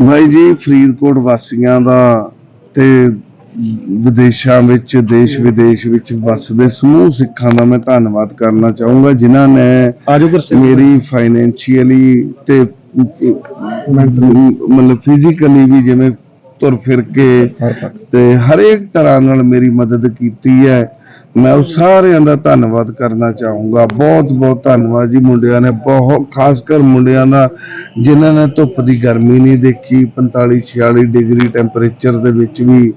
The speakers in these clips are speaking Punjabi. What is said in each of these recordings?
ਭਾਈ ਜੀ ਫਰੀਦਕੋਟ ਵਾਸੀਆਂ ਦਾ ਤੇ ਵਿਦੇਸ਼ਾਂ ਵਿੱਚ ਦੇਸ਼ ਵਿਦੇਸ਼ ਵਿੱਚ ਵਸਦੇ ਸਮੂਹ ਸਿੱਖਾਂ ਦਾ ਮੈਂ ਧੰਨਵਾਦ ਕਰਨਾ ਚਾਹੂੰਗਾ ਜਿਨ੍ਹਾਂ ਨੇ ਮੇਰੀ ਫਾਈਨੈਂਸ਼ੀਅਲੀ ਤੇ ਮਤਲਬ ਫਿਜ਼ੀਕਲੀ ਵੀ ਜਿਵੇਂ ਤੁਰ ਫਿਰ ਕੇ ਤੇ ਹਰੇਕ ਤਰ੍ਹਾਂ ਨਾਲ ਮੇਰੀ ਮਦਦ ਕੀਤੀ ਹੈ। ਮੈਂ ਉਹ ਸਾਰਿਆਂ ਦਾ ਧੰਨਵਾਦ ਕਰਨਾ ਚਾਹੂੰਗਾ। ਬਹੁਤ ਬਹੁਤ ਧੰਨਵਾਦ ਜੀ ਮੁੰਡਿਆਂ ਨੇ। ਬਹੁਤ, ਖਾਸ ਕਰ ਮੁੰਡਿਆਂ ਦਾ, ਜਿਨ੍ਹਾਂ ਨੇ ਧੁੱਪ ਦੀ ਗਰਮੀ ਨਹੀਂ ਦੇਖੀ 45 46 ਡਿਗਰੀ ਟੈਂਪਰੇਚਰ ਦੇ ਵਿੱਚ ਵੀ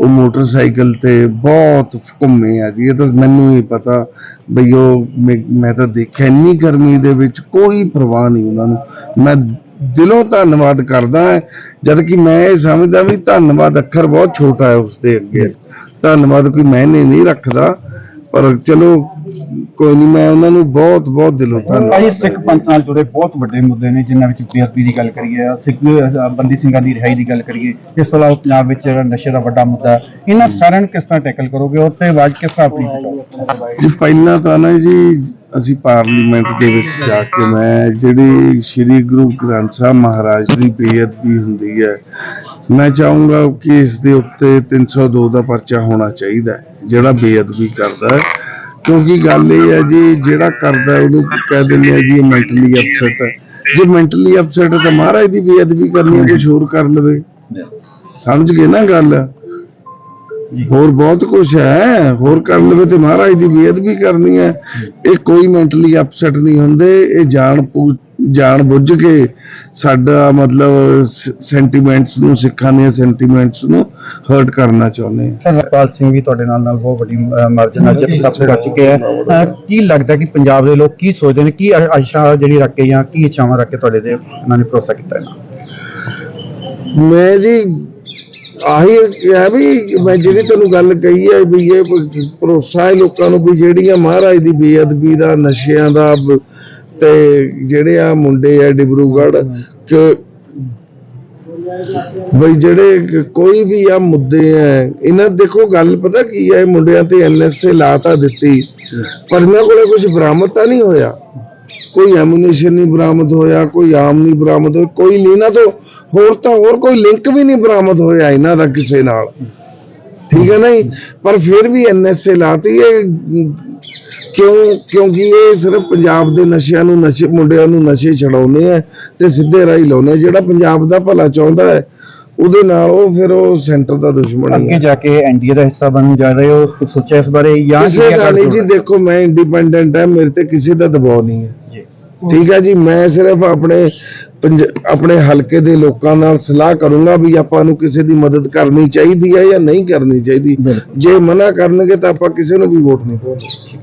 ਉਹ ਮੋਟਰਸਾਈਕਲ ਤੇ ਬਹੁਤ ਘੁੰਮੇ ਆ ਜੀ। ਇਹ ਤਾਂ ਮੈਨੂੰ ਹੀ ਪਤਾ ਬਈ ਉਹ ਮੈਂ ਤਾਂ ਦੇਖਿਆ ਇੰਨੀ ਗਰਮੀ ਦੇ ਵਿੱਚ ਕੋਈ ਪਰਵਾਹ ਨਹੀਂ ਉਹਨਾਂ ਨੂੰ। ਮੈਂ ਦਿਲੋਂ ਧੰਨਵਾਦ ਕਰਦਾ ਹਾਂ ਜਦ ਕਿ ਮੈਂ ਇਹ ਸਮਝਦਾ ਵੀ ਧੰਨਵਾਦ ਅੱਖਰ ਬਹੁਤ ਛੋਟਾ ਹੈ ਉਸ ਦੇ ਅੱਗੇ। ਧੰਨਵਾਦ ਕੋਈ ਮਾਇਨੇ ਨਹੀਂ ਰੱਖਦਾ ਪਰ ਚਲੋ ਕੋਈ ਨਹੀਂ ਮੈਂ ਉਹਨਾਂ ਨੂੰ ਬਹੁਤ ਬਹੁਤ ਦਿਲੋਂ ਧੰਨਵਾਦ। ਭਾਈ ਸਿੱਖ ਪੰਥ ਨਾਲ ਜੁੜੇ ਬਹੁਤ ਵੱਡੇ ਮੁੱਦੇ ਨੇ ਜਿਨ੍ਹਾਂ ਵਿੱਚ ਬੇਅਦਬੀ ਦੀ ਗੱਲ ਕਰੀਏ ਸਿੱਖ ਬੰਦੀ ਸਿੰਘਾਂ ਦੀ ਰਿਹਾਈ ਦੀ ਗੱਲ ਕਰੀਏ ਇਸ ਤੋਂ ਇਲਾਵਾ ਪੰਜਾਬ ਵਿੱਚ ਜਿਹੜਾ ਨਸ਼ੇ ਦਾ ਵੱਡਾ ਮੁੱਦਾ ਇਹਨਾਂ ਸਾਰਿਆਂ ਨੂੰ ਕਿਸ ਤਰ੍ਹਾਂ ਟੈਕਲ ਕਰੋਗੇ? ਔਰ ਤੇ ਆਵਾਜ਼ ਕਿਸ ਤਰ੍ਹਾਂ ਆਪਣੀ ਜੀ ਪਹਿਲਾਂ ਤਾਂ ਨਾ ਜੀ ਅਸੀਂ ਪਾਰਲੀਮੈਂਟ ਦੇ ਵਿੱਚ ਜਾ ਕੇ ਮੈਂ ਜਿਹੜੀ ਸ੍ਰੀ ਗੁਰੂ ਗ੍ਰੰਥ ਸਾਹਿਬ ਮਹਾਰਾਜ ਦੀ ਬੇਅਦਬੀ ਹੁੰਦੀ ਹੈ ਮੈਂ ਚਾਹੂੰਗਾ ਕਿ ਇਸ ਦੇ ਉੱਤੇ 302 ਦਾ ਪਰਚਾ ਹੋਣਾ ਚਾਹੀਦਾ ਜਿਹੜਾ ਬੇਅਦਬੀ ਕਰਦਾ ਹੈ। ਕਿਉਂਕਿ ਗੱਲ ਇਹ ਹੈ ਜੀ, ਜਿਹੜਾ ਕਰਦਾ ਉਹਨੂੰ ਕਹਿ ਦਿੰਦੇ ਆ ਜੀ ਮੈਂਟਲੀ ਅਪਸੈਟ ਹੈ। ਜੇ ਮੈਂਟਲੀ ਅਪਸੈਟ ਹੈ ਤਾਂ ਮਹਾਰਾਜ ਦੀ ਬੇਅਦਬੀ ਕਰਨੀ ਹੈ ਕੁਝ ਹੋਰ ਕਰ ਲਵੇ। ਸਮਝ ਗਏ ਨਾ ਗੱਲ? ਹੋਰ ਬਹੁਤ ਕੁਝ ਹੈ, ਹੋਰ ਕਰ ਲਵੇ ਤੇ ਮਹਾਰਾਜ ਦੀ ਬੇਅਦਬੀ ਕਰਨੀ ਹੈ। ਇਹ ਕੋਈ ਮੈਂਟਲੀ ਅਪਸੈਟ ਨਹੀਂ ਹੁੰਦੇ, ਇਹ ਜਾਣ ਜਾਣ ਬੁੱਝ ਕੇ ਸਾਡਾ ਮਤਲਬ ਸੈਂਟੀਮੈਂਟਸ ਨੂੰ ਸਿੱਖਾਂ ਦੀਆਂ ਸੈਂਟੀਮੈਂਟਸ ਨੂੰ ਹਰਟ ਕਰਨਾ ਚਾਹੁੰਦੇ ਆ ਹਰਪਾਲ ਸਿੰਘ ਵੀ ਤੁਹਾਡੇ ਨਾਲ ਨਾਲ ਬਹੁਤ ਵੱਡੀ ਮਾਰਜਨ ਨਾਲ ਜਿੱਤ ਪ੍ਰਾਪਤ ਕਰ ਚੁੱਕੇ ਹੈ ਅਹ, ਕੀ ਲੱਗਦਾ ਕਿ ਪੰਜਾਬ ਦੇ ਲੋਕ ਕੀ ਸੋਚਦੇ ਨੇ ਕੀ ਆ- ਆਸ਼ਾ ਜਿਹੜੀ ਰੱਖ ਕੇ ਜਾਂ ਕੀ ਇੱਛਾਵਾਂ ਰੱਖ ਕੇ ਤੁਹਾਡੇ ਤੇ ਉਹਨਾਂ ਨੇ ਭਰੋਸਾ ਕੀਤਾ ਹੈ ਮੈਂ ਜੀ ਆਹੀ ਕਿਹਾ ਵੀ ਮੈਂ ਜਿਹੜੀ ਤੁਹਾਨੂੰ ਗੱਲ ਕਹੀ ਹੈ ਵੀ ਇਹ ਭਰੋਸਾ ਹੈ ਲੋਕਾਂ ਨੂੰ ਵੀ ਜਿਹੜੀਆਂ ਮਹਾਰਾਜ ਦੀ ਬੇਅਦਬੀ ਦਾ ਨਸ਼ਿਆਂ ਦਾ ਤੇ ਜਿਹੜੇ ਆ ਮੁੰਡੇ ਆ ਡਿਬਰੂਗੜ੍ਹ ਕਿ ਬਈ ਜਿਹੜੇ ਕੋਈ ਵੀ ਆ ਮੁੱਦੇ ਆ ਇਹਨਾਂ ਦੇਖੋ ਗੱਲ ਪਤਾ ਕੀ ਹੈ ਇਹ ਮੁੰਡਿਆਂ ਤੇ ਐਨਐਸਏ ਲਾਤਾ ਦਿੱਤੀ ਪਰ ਇਹਨਾਂ ਕੋਲੇ ਕੁਝ ਬਰਾਮਦ ਤਾਂ ਨਹੀਂ ਹੋਇਆ। ਕੋਈ ਐਮੂਨੇਸ਼ਨ ਨਹੀਂ ਬਰਾਮਦ ਹੋਇਆ ਕੋਈ ਆਮ ਨਹੀਂ ਬਰਾਮਦ ਹੋਇਆ ਕੋਈ ਨਹੀਂ ਨਾ ਤੋਂ ਹੋਰ ਤਾਂ ਹੋਰ ਕੋਈ ਲਿੰਕ ਵੀ ਨਹੀਂ ਬਰਾਮਦ ਹੋਇਆ ਇਹਨਾਂ ਦਾ ਕਿਸੇ ਨਾਲ। ਠੀਕ ਹੈ ਨਹੀਂ? ਪਰ ਫਿਰ ਵੀ ਐਨਐਸਏ ਲਾਤੀ ਹੈ ਕਿਉਂ ਕਿਉਂਕਿ ਇਹ ਸਿਰਫ ਪੰਜਾਬ ਦੇ ਨਸ਼ਿਆਂ ਨੂੰ ਨਸ਼ੇ ਮੁੰਡਿਆਂ ਨੂੰ ਨਸ਼ੇ ਛਡਾਉਂਦੇ ਆ ਤੇ ਸਿੱਧੇ ਰਾਹ ਆ। ਜਿਹੜਾ ਪੰਜਾਬ ਦਾ ਭਲਾ ਚਾਹੁੰਦਾ ਹੈ ਉਹਦੇ ਨਾਲ ਉਹ ਫਿਰ ਉਹ ਸੈਂਟਰ ਦਾ ਦੁਸ਼ਮਣ ਹੀ ਅੱਗੇ ਜਾ ਕੇ ਐਨਡੀਏ ਦਾ ਹਿੱਸਾ ਬਣਨ ਜਾ ਰਹੇ ਹੋ ਕੁਛ ਸੋਚਿਆ ਇਸ ਬਾਰੇ ਜਾਂ ਕਿਸੇ ਦਾ ਨਹੀਂ ਜੀ? ਦੇਖੋ ਮੈਂ ਇੰਡੀਪੈਂਡੈਂਟ ਹਾਂ ਮੇਰੇ ਤੇ ਕਿਸੇ ਦਾ ਦਬਾਅ ਨਹੀਂ ਹੈ। ਜੀ। ਠੀਕ ਹੈ ਜੀ ਮੈਂ ਸਿਰਫ ਆਪਣੇ ਆਪਣੇ ਹਲਕੇ ਦੇ ਲੋਕਾਂ ਨਾਲ ਸਲਾਹ ਕਰੂੰਗਾ ਵੀ ਆਪਾਂ ਨੂੰ ਕਿਸੇ ਦੀ ਮਦਦ ਕਰਨੀ ਚਾਹੀਦੀ ਹੈ ਜਾਂ ਨਹੀਂ ਕਰਨੀ ਚਾਹੀਦੀ। ਜੇ ਮਨਾ ਕਰਨਗੇ ਤਾਂ ਆਪਾਂ ਕਿਸੇ ਨੂੰ ਵੀ ਵੋਟ ਨਹੀਂ ਪਾਉਂਦੇ